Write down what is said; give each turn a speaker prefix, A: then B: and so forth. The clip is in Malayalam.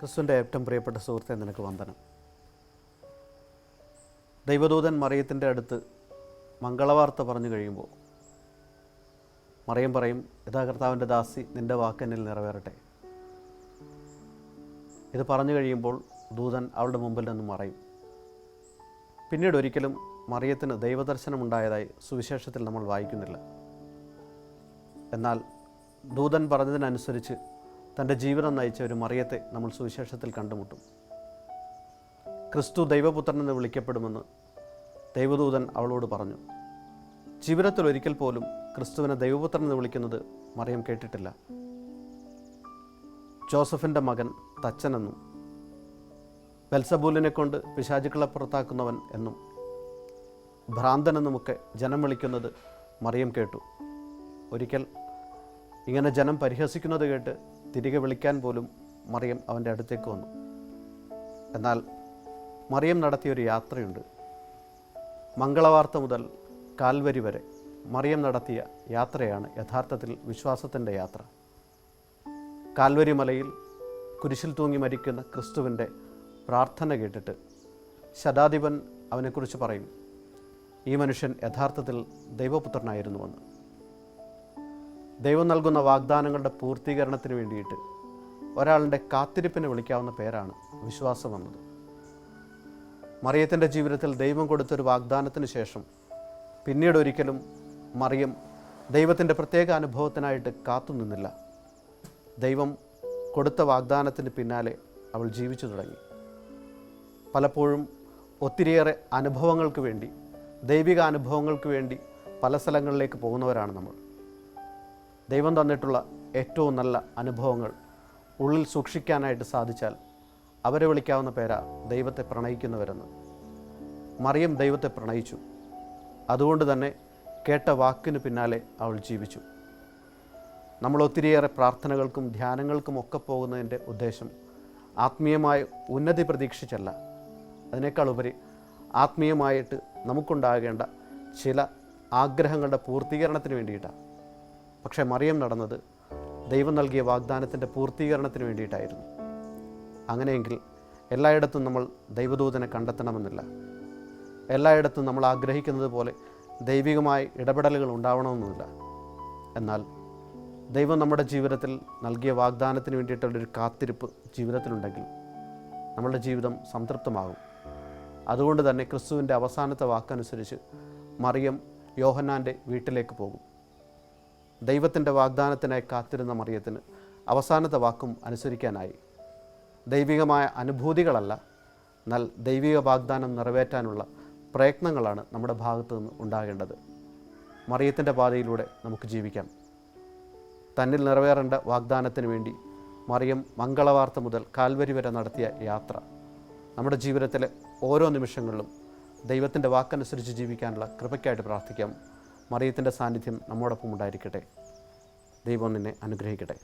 A: ക്രിസ്തുവിന്റെ ഏറ്റവും പ്രിയപ്പെട്ട സുഹൃത്തെ നിനക്ക് വന്ദനം. ദൈവദൂതൻ മറിയത്തിന്റെ അടുത്ത് മംഗളവാർത്ത പറഞ്ഞു കഴിയുമ്പോൾ മറിയം പറയും യഥാകർത്താവിന്റെ ദാസി നിന്റെ വാക്കെന്നിൽ നിറവേറട്ടെ. ഇത് പറഞ്ഞു കഴിയുമ്പോൾ ദൂതൻ അവളുടെ മുമ്പിൽ നിന്ന് മറയും. പിന്നീട് ഒരിക്കലും മറിയത്തിന് ദൈവദർശനമുണ്ടായതായി സുവിശേഷത്തിൽ നമ്മൾ വായിക്കുന്നില്ല. എന്നാൽ ദൂതൻ പറഞ്ഞതിനനുസരിച്ച് തന്റെ ജീവിതം നയിച്ച ഒരു മറിയത്തെ നമ്മൾ സുവിശേഷത്തിൽ കണ്ടുമുട്ടും. ക്രിസ്തു ദൈവപുത്രൻ എന്ന് വിളിക്കപ്പെടുമെന്ന് ദൈവദൂതൻ അവളോട് പറഞ്ഞു. ജീവിതത്തിൽ ഒരിക്കൽ പോലും ക്രിസ്തുവിനെ ദൈവപുത്രൻ എന്ന് വിളിക്കുന്നത് മറിയം കേട്ടിട്ടില്ല. ജോസഫിന്റെ മകൻ തച്ചനെന്നും ബെൽസബൂലിനെ കൊണ്ട് പിശാചുക്കളെ പുറത്താക്കുന്നവൻ എന്നും ഭ്രാന്തനെന്നുമൊക്കെ ജനം വിളിക്കുന്നത് മറിയം കേട്ടു. ഒരിക്കൽ ഇങ്ങനെ ജനം പരിഹസിക്കുന്നത് കേട്ട് തിരികെ വിളിക്കാൻ പോലും മറിയം അവന്റെ അടുത്തേക്ക് വന്നു. എന്നാൽ മറിയം നടത്തിയൊരു യാത്രയുണ്ട്. മംഗളവാർത്ത മുതൽ കാൽവരി വരെ മറിയം നടത്തിയ യാത്രയാണ് യഥാർത്ഥത്തിൽ വിശ്വാസത്തിന്റെ യാത്ര. കാൽവരി മലയിൽ കുരിശിൽ തൂങ്ങി മരിക്കുന്ന ക്രിസ്തുവിന്റെ പ്രാർത്ഥന കേട്ടിട്ട് ശതാധിപൻ അവനെക്കുറിച്ച് പറയും ഈ മനുഷ്യൻ യഥാർത്ഥത്തിൽ ദൈവപുത്രനായിരുന്നുവെന്ന്. ദൈവം നൽകുന്ന വാഗ്ദാനങ്ങളുടെ പൂർത്തീകരണത്തിന് വേണ്ടിയിട്ട് ഒരാളുടെ കാത്തിരിപ്പിനെ വിളിക്കാവുന്ന പേരാണ് വിശ്വാസം എന്നത്. മറിയത്തിന്റെ ജീവിതത്തിൽ ദൈവം കൊടുത്തൊരു വാഗ്ദാനത്തിന് ശേഷം പിന്നീട് ഒരിക്കലും മറിയം ദൈവത്തിന്റെ പ്രത്യേക അനുഭവത്തിനായിട്ട് കാത്തുനിന്നില്ല ദൈവം കൊടുത്ത വാഗ്ദാനത്തിന് പിന്നാലെ അവൾ ജീവിച്ചു തുടങ്ങി. പലപ്പോഴും ഒത്തിരിയേറെ അനുഭവങ്ങൾക്ക് വേണ്ടി ദൈവിക അനുഭവങ്ങൾക്ക് വേണ്ടി പല സ്ഥലങ്ങളിലേക്ക് പോകുന്നവരാണ് നമ്മൾ. ദൈവം തന്നിട്ടുള്ള ഏറ്റവും നല്ല അനുഭവങ്ങൾ ഉള്ളിൽ സൂക്ഷിക്കാനായിട്ട് സാധിച്ചാൽ അവരെ വിളിക്കാവുന്ന പേരാ ദൈവത്തെ പ്രണയിക്കുന്നവരെന്ന്. മറിയം ദൈവത്തെ പ്രണയിച്ചു. അതുകൊണ്ട് തന്നെ കേട്ട വാക്കിന് പിന്നാലെ അവൾ ജീവിച്ചു. നമ്മൾ ഒത്തിരിയേറെ പ്രാർത്ഥനകൾക്കും ധ്യാനങ്ങൾക്കും ഒക്കെ പോകുന്നതിന്റെ ഉദ്ദേശം ആത്മീയമായ ഉന്നതി പ്രതീക്ഷിച്ചല്ല. അതിനേക്കാൾ ഉപരി ആത്മീയമായിട്ട് നമുക്കുണ്ടാകേണ്ട ചില ആഗ്രഹങ്ങളുടെ പൂർത്തീകരണത്തിന് വേണ്ടിയിട്ടാണ്. പക്ഷേ മറിയം നടന്നത് ദൈവം നൽകിയ വാഗ്ദാനത്തിന്റെ പൂർത്തീകരണത്തിന് വേണ്ടിയിട്ടായിരുന്നു. അങ്ങനെയെങ്കിൽ എല്ലായിടത്തും നമ്മൾ ദൈവദൂതനെ കണ്ടെത്തണമെന്നില്ല. എല്ലായിടത്തും നമ്മൾ ആഗ്രഹിക്കുന്നത് പോലെ ദൈവികമായ ഇടപെടലുകൾ ഉണ്ടാവണമെന്നില്ല. എന്നാൽ ദൈവം നമ്മുടെ ജീവിതത്തിൽ നൽകിയ വാഗ്ദാനത്തിന് വേണ്ടിയിട്ടുള്ളൊരു കാത്തിരിപ്പ് ജീവിതത്തിലുണ്ടെങ്കിൽ നമ്മളുടെ ജീവിതം സംതൃപ്തമാകും. അതുകൊണ്ട് തന്നെ ക്രിസ്തുവിന്റെ അവസാനത്തെ വാക്കനുസരിച്ച് മറിയം യോഹന്നാന്റെ വീട്ടിലേക്ക് പോകും. ദൈവത്തിന്റെ വാഗ്ദാനത്തിനായി കാത്തിരുന്ന മറിയത്തിന് അവസാനത്തെ വാക്കും അനുസരിക്കാനായി. ദൈവികമായ അനുഭൂതികളല്ല എന്നാൽ ദൈവിക വാഗ്ദാനം നിറവേറ്റാനുള്ള പ്രയത്നങ്ങളാണ് നമ്മുടെ ഭാഗത്തു നിന്ന് ഉണ്ടാകേണ്ടത്. മറിയത്തിന്റെ പാതയിലൂടെ നമുക്ക് ജീവിക്കാം. തന്നിൽ നിറവേറേണ്ട വാഗ്ദാനത്തിന് വേണ്ടി മറിയം മംഗളവാർത്ത മുതൽ കാൽവരി വരെ നടത്തിയ യാത്ര. നമ്മുടെ ജീവിതത്തിലെ ഓരോ നിമിഷങ്ങളിലും ദൈവത്തിന്റെ വാക്കനുസരിച്ച് ജീവിക്കാനുള്ള കൃപയ്ക്കായിട്ട് പ്രാർത്ഥിക്കാം. മറിയത്തിന്റെ സാന്നിധ്യം നമ്മോടൊപ്പം ഉണ്ടായിരിക്കട്ടെ. ദൈവം നിന്നെ അനുഗ്രഹിക്കട്ടെ.